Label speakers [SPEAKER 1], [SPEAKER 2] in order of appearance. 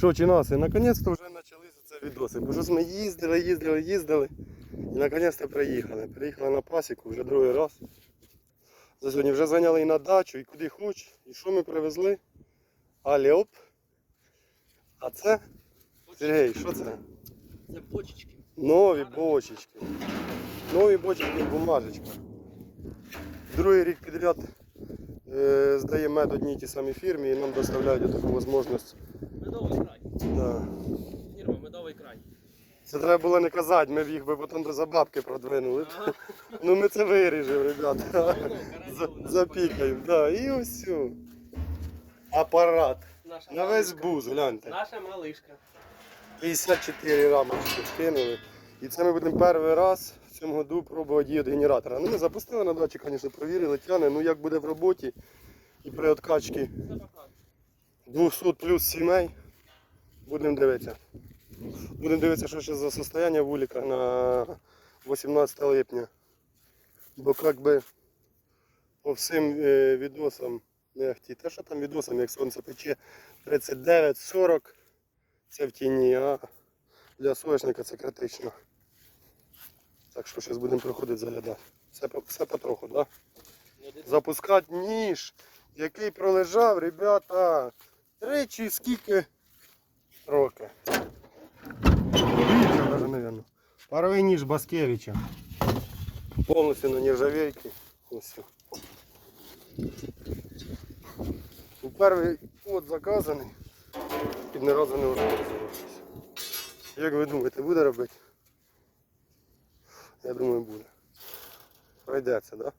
[SPEAKER 1] Що, чинаси, наконець-то вже почалися це відоси. Бо щось ми їздили, їздили, їздили. І наконець-то приїхали. Приїхали на пасіку вже другий раз. За сьогодні вже зайняли і на дачу, і куди хоч. І що ми привезли? Аліоп. А це? Сергій, що це?
[SPEAKER 2] Це бочечки.
[SPEAKER 1] Нові бочечки. Нові бочечки в бумажечках. Другий рік підряд е, здає мед одній тій самій фірмі і нам доставляють таку можливість.
[SPEAKER 2] Медовий край.
[SPEAKER 1] Да.
[SPEAKER 2] Фірма медовий край.
[SPEAKER 1] Це треба було не казати, ми б їх би потім до забабки продвинули.
[SPEAKER 2] Ага.
[SPEAKER 1] Ну ми це виріжемо, ребята.
[SPEAKER 2] Ну,
[SPEAKER 1] За- Запікаємо. Да. І ось. все. Апарат.
[SPEAKER 2] Наша
[SPEAKER 1] На весь
[SPEAKER 2] малишка.
[SPEAKER 1] буз, гляньте.
[SPEAKER 2] Наша малишка.
[SPEAKER 1] 54 рамочки вкинули. І це ми будемо перший раз в цьому году пробувати від генератора. Ну ми запустили на дачі, звісно, провірили, тяне. Ну як буде в роботі і при откачці. 200 плюс сімей. Будемо дивитися. Будемо дивитися, що ще за состояння вулика на 18 липня. Бо як би по всім е, відосам, не ахті, те, що там відосам, як сонце пече 39-40, це в тіні, а для соняшника це критично. Так що зараз будемо приходити заглядати. Все, все потроху, так? Да? Запускати ніж, який пролежав, ребята, тричі скільки роки. Більше даже, наверное. Паровий ніж Баскевича. Повністю на нержавейці. Ось. У перший от заказаний і ні разу не використовувався. Як ви думаєте, буде робити? Я думаю, буде. Пройдеться, так? Да?